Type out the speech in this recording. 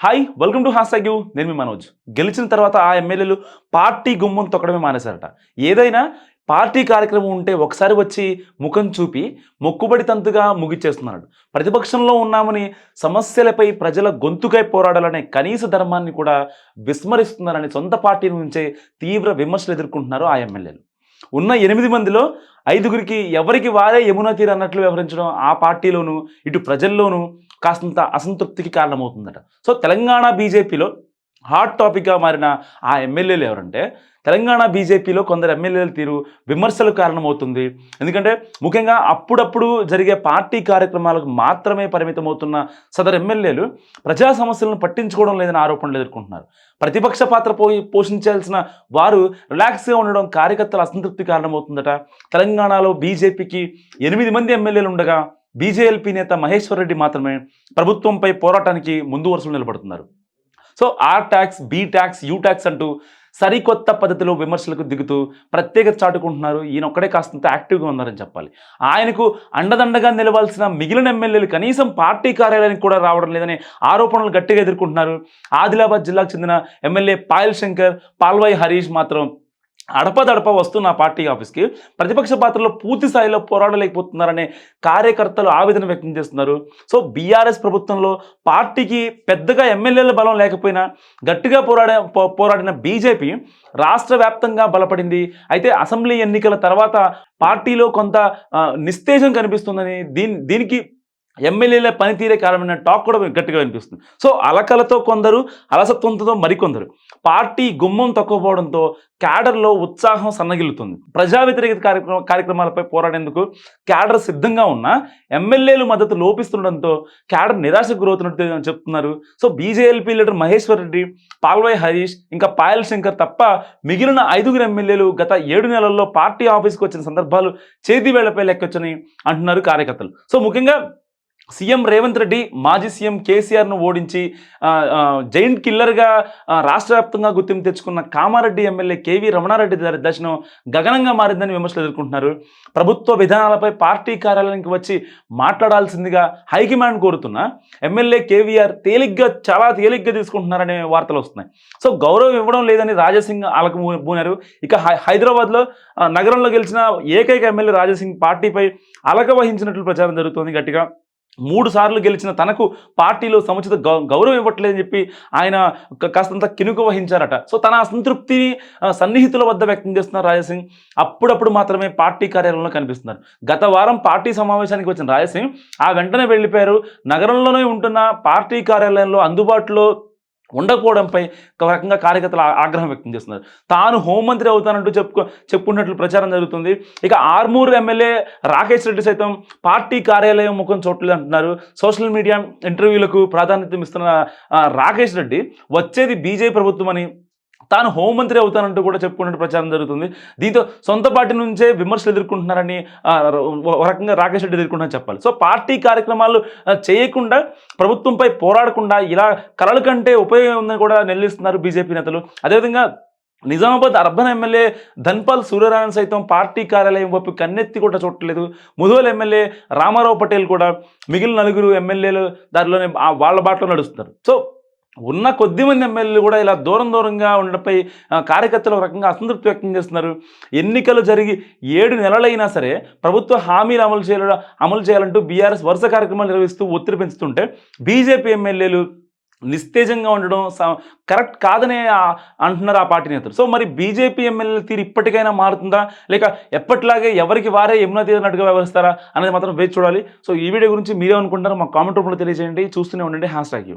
Hi welcome to hashtag U నేను మీ మనోజ్. గెలిచిన తర్వాత ఆ ఎమ్మెల్యేలు పార్టీ గుమ్మం తొక్కడమే మానేశారట. ఏదైనా పార్టీ కార్యక్రమం ఉంటే ఒకసారి వచ్చి ముఖం చూపి మొక్కుబడి తంతుగా ముగిచ్చేస్తున్నాడు. ప్రతిపక్షంలో ఉన్నామని సమస్యలపై ప్రజల గొంతుకై పోరాడాలనే కనీస ధర్మాన్ని కూడా విస్మరిస్తున్నారని సొంత పార్టీ నుంచే తీవ్ర విమర్శలు ఎదుర్కొంటున్నారు ఆ ఎమ్మెల్యేలు. ఉన్న ఎనిమిది మందిలో ఐదుగురికి ఎవరికి వారే యమునా తీరు అన్నట్లు వ్యవహరించడం ఆ పార్టీలోనూ ఇటు ప్రజల్లోనూ కాస్తంత అసంతృప్తికి కారణమవుతుందట. సో తెలంగాణ బీజేపీలో హాట్ టాపిక్గా మారిన ఆ ఎమ్మెల్యేలు ఎవరంటే తెలంగాణ బీజేపీలో కొందరు ఎమ్మెల్యేల తీరు విమర్శలకు కారణమవుతుంది. ఎందుకంటే ముఖ్యంగా అప్పుడప్పుడు జరిగే పార్టీ కార్యక్రమాలకు మాత్రమే పరిమితమవుతున్న సదరు ఎమ్మెల్యేలు ప్రజా సమస్యలను పట్టించుకోవడం లేదని ఆరోపణలు ఎదుర్కొంటున్నారు. ప్రతిపక్ష పాత్ర పోషించాల్సిన వారు రిలాక్స్గా ఉండడం కార్యకర్తల అసంతృప్తి కారణమవుతుందట. తెలంగాణలో బీజేపీకి ఎనిమిది మంది ఎమ్మెల్యేలు ఉండగా బీజేఎల్పీ నేత మహేశ్వర్ రెడ్డి మాత్రమే ప్రభుత్వంపై పోరాటానికి ముందు వరుసలో నిలబడుతున్నారు. So R tax B tax U tax అంటూ సరికొత్త పద్ధతిలో విమర్శలకు దిగుతూ ప్రత్యేకత చాటుకుంటున్నారు. ఈయన ఒక్కడే కాస్తంత యాక్టివ్గా ఉన్నారని చెప్పాలి. ఆయనకు అండదండగా నిలవాల్సిన మిగిలిన ఎమ్మెల్యేలు కనీసం పార్టీ కార్యాలయానికి కూడా రావడం లేదనే ఆరోపణలు గట్టిగా ఎదుర్కొంటున్నారు. ఆదిలాబాద్ జిల్లాకు చెందిన ఎమ్మెల్యే పాయల్ శంకర్ పాల్వాయి హరీష్ మాత్రం అడపదడప వస్తున్న ఆ పార్టీ ఆఫీస్కి ప్రతిపక్ష పాత్రలో పూర్తి స్థాయిలో పోరాడలేకపోతున్నారనే కార్యకర్తలు ఆవేదన వ్యక్తం చేస్తున్నారు. సో బీఆర్ఎస్ ప్రభుత్వంలో పార్టీకి పెద్దగా ఎమ్మెల్యేల బలం లేకపోయినా గట్టిగా పోరాడే పో- పోరాడిన బీజేపీ రాష్ట్ర వ్యాప్తంగా బలపడింది. అయితే అసెంబ్లీ ఎన్నికల తర్వాత పార్టీలో కొంత నిస్తేజం కనిపిస్తుందని దీని దీనికి ఎమ్మెల్యేల పనితీరే కారణమైన టాక్ కూడా గట్టిగా వినిపిస్తుంది. సో అలకలతో కొందరు అలసత్వంతో మరికొందరు. పార్టీ గుమ్మం తక్కువపోవడంతో క్యాడర్లో ఉత్సాహం సన్నగిల్లుతుంది. ప్రజా వ్యతిరేకత కార్యక్రమ కార్యక్రమాలపై పోరాడేందుకు క్యాడర్ సిద్ధంగా ఉన్న ఎమ్మెల్యేలు మద్దతు లోపిస్తుండడంతో క్యాడర్ నిరాశకు గురవుతున్నట్టు చెప్తున్నారు. So BJLP leader Maheshwar Reddy Palvai Harish ఇంకా పాయల్ శంకర్ తప్ప మిగిలిన ఐదుగురు ఎమ్మెల్యేలు గత ఏడు నెలల్లో పార్టీ ఆఫీస్కి వచ్చిన సందర్భాలు చేతి వేళ్ళపై లెక్కొచ్చని అంటున్నారు కార్యకర్తలు. సో ముఖ్యంగా సీఎం రేవంత్ రెడ్డి మాజీ సీఎం కేసీఆర్ను ఓడించి జైంట్ కిల్లర్గా రాష్ట్ర వ్యాప్తంగా గుర్తింపు తెచ్చుకున్న కామారెడ్డి ఎమ్మెల్యే కేవీ రమణారెడ్డి గారి దర్శనం గగనంగా మారిందని విమర్శలు ఎదుర్కొంటున్నారు. ప్రభుత్వ విధానాలపై పార్టీ కార్యాలయానికి వచ్చి మాట్లాడాల్సిందిగా హైకమాండ్ కోరుతున్న. ఎమ్మెల్యే కేవీఆర్ తేలిగ్గా చాలా తేలిగ్గా తీసుకుంటున్నారనే వార్తలు వస్తున్నాయి. సో గౌరవం ఇవ్వడం లేదని రాజసింగ్ అలకు పూనారు ఇక హై- హైదరాబాద్లో నగరంలో గెలిచిన ఏకైక ఎమ్మెల్యే రాజసింగ్ పార్టీపై అలక వహించినట్లు ప్రచారం జరుగుతోంది గట్టిగా. మూడు సార్లు గెలిచిన తనకు పార్టీలో సముచిత గౌ గౌరవం ఇవ్వట్లేదని చెప్పి ఆయన కాస్తంత కినుక వహించారట. సో తన అసంతృప్తిని సన్నిహితుల వద్ద వ్యక్తం చేస్తున్నారు రాజసింగ్. అప్పుడప్పుడు మాత్రమే పార్టీ కార్యాలయంలో కనిపిస్తున్నారు. గత వారం పార్టీ సమావేశానికి వచ్చిన రాజసింగ్ ఆ వెంటనే వెళ్ళిపోయారు. నగరంలోనే ఉంటున్న పార్టీ కార్యాలయంలో అందుబాటులో ఉండకపోవడంపై ఒక రకంగా కార్యకర్తలు ఆగ్రహం వ్యక్తం చేస్తున్నారు. తాను హోంమంత్రి అవుతానంటూ చెప్పుకో చెప్పుకున్నట్లు ప్రచారం జరుగుతుంది. ఇక ఆర్మూరు ఎమ్మెల్యే రాకేష్ రెడ్డి సైతం పార్టీ కార్యాలయం ముఖం చోట్లేదు అంటున్నారు. సోషల్ మీడియా ఇంటర్వ్యూలకు ప్రాధాన్యత ఇస్తున్న రాకేష్ రెడ్డి వచ్చేది బీజేపీ ప్రభుత్వం అని తాను హోంమంత్రి అవుతానంటూ కూడా చెప్పుకున్నట్టు ప్రచారం జరుగుతుంది. దీంతో సొంత పార్టీ నుంచే విమర్శలు ఎదుర్కొంటున్నారని ఒక రకంగా రాకేష్ రెడ్డి ఎదుర్కొంటున్నా చెప్పాలి. సో పార్టీ కార్యక్రమాలు చేయకుండా ప్రభుత్వంపై పోరాడకుండా ఇలా కళల కంటే ఉపయోగం ఉందని కూడా నిలదీస్తున్నారు బీజేపీ నేతలు. అదేవిధంగా నిజామాబాద్ అర్బన్ ఎమ్మెల్యే ధన్పాల్ సూర్యనారాయణ సైతం పార్టీ కార్యాలయం వైపు కన్నెత్తి కూడా చూడట్లేదు. ముధోల్ ఎమ్మెల్యే రామారావు పటేల్ కూడా మిగిలిన నలుగురు ఎమ్మెల్యేలు దారిలోనే వాళ్ళ బాటలో నడుస్తున్నారు. సో ఉన్న కొద్ది మంది ఎమ్మెల్యేలు కూడా ఇలా దూరం దూరంగా ఉండడంపై కార్యకర్తలు ఒక రకంగా అసంతృప్తి వ్యక్తం చేస్తున్నారు. ఎన్నికలు జరిగి ఏడు నెలలైనా సరే ప్రభుత్వ హామీలు అమలు చేయాల అమలు చేయాలంటూ బీఆర్ఎస్ వరుస కార్యక్రమాలు నిర్వహిస్తూ ఒత్తిడి పెంచుతుంటే బీజేపీ ఎమ్మెల్యేలు నిస్తేజంగా ఉండడం స- కరెక్ట్ కాదనే అంటున్నారు ఆ పార్టీ నేతలు. సో మరి బీజేపీ ఎమ్మెల్యేల తీరు ఇప్పటికైనా మారుతుందా? లేక ఎప్పటిలాగే ఎవరికి వారే యమునా తీరినట్టుగా వ్యవహరిస్తారా అనేది మాత్రం వేచి చూడాలి. సో ఈ వీడియో గురించి మీరేమనుకుంటారో మా కామెంట్ రూపంలో తెలియజేయండి. చూస్తూనే ఉండండి. Hashtag U.